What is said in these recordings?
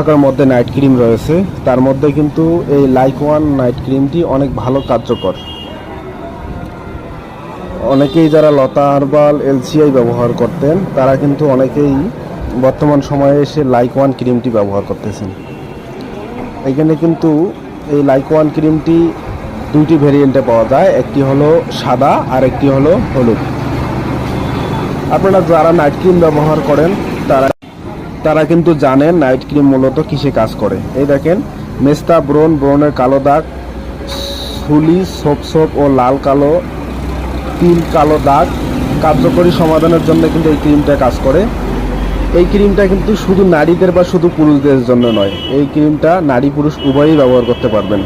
টাকার মধ্যে night cream রয়েছে। তার মধ্যে কিন্তু এই লাইক ওয়ান নাইট ক্রিমটি অনেক ভালো কার্যকর। অনেকেই যারা লতা হার্বাল, এলসিআই ব্যবহার করতেন, তারা কিন্তু অনেকেই বর্তমান সময়ে এসে লাইক ওয়ান ক্রিমটি ব্যবহার করতেছেন। এখানে কিন্তু এই লাইক ওয়ান ক্রিমটি দুইটি ভেরিয়েন্টে পাওয়া যায়। একটি হলো সাদা আর একটি হলো হলুদ। আপনারা যারা নাইট ক্রিম ব্যবহার করেন তারা কিন্তু জানেন নাইট ক্রিম মূলত কিসে কাজ করে। এই দেখেন, মেস্তা, ব্রণ, ব্রণের কালো দাগ, সুলি, সোপ সোপ ও লাল কালো, তিল কালো দাগ কার্যকরী সমাধানের জন্য কিন্তু এই ক্রিমটা কাজ করে। এই ক্রিমটা কিন্তু শুধু নারীদের বা শুধু পুরুষদের জন্য নয়, এই ক্রিমটা নারী পুরুষ উভয়ই ব্যবহার করতে পারবেন।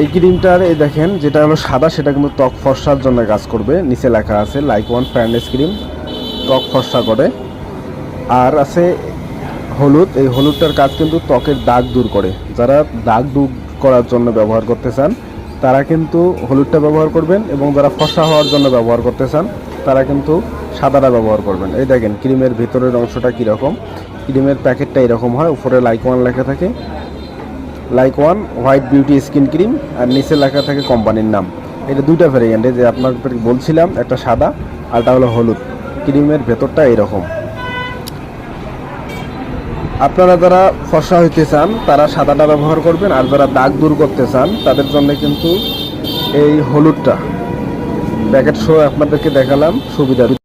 এই ক্রিমটার, এই দেখেন, যেটা হলো সাদা, সেটা কিন্তু ত্বক ফর্সার জন্য কাজ করবে। নিচে লেখা আছে লাইক ওয়ান ফ্যান্ডেস ক্রিম ত্বক ফর্সা করে। আর আছে হলুদ, এই হলুদটার কাজ কিন্তু ত্বকের দাগ দূর করে। যারা দাগ দূর করার জন্য ব্যবহার করতে চান, তারা কিন্তু হলুদটা ব্যবহার করবেন এবং যারা ফর্সা হওয়ার জন্য ব্যবহার করতে চান, তারা কিন্তু সাদাটা ব্যবহার করবেন। এই দেখেন, ক্রিমের ভিতরের অংশটা কীরকম। ক্রিমের প্যাকেটটা এরকম হয়, উপরে লাইক ওয়ান লেখা থাকে। Like one, white beauty skin cream, আর নিচে লেখা থাকে কোম্পানির নাম। এটা দুইটা ভ্যারিয়েন্টে যে আপনাকে বলছিলাম, একটা সাদা আরটা হলো হলুদ। ক্রিমের ভেতরটা এরকম। আপনারা যারা ফসা হইতে চান, তারা সাদাটা ব্যবহার করবেন, আর যারা দাগ দূর করতে চান, তাদের জন্য কিন্তু এই হলুদটা। প্যাকেট শো আপনাদেরকে দেখালাম সুবিধা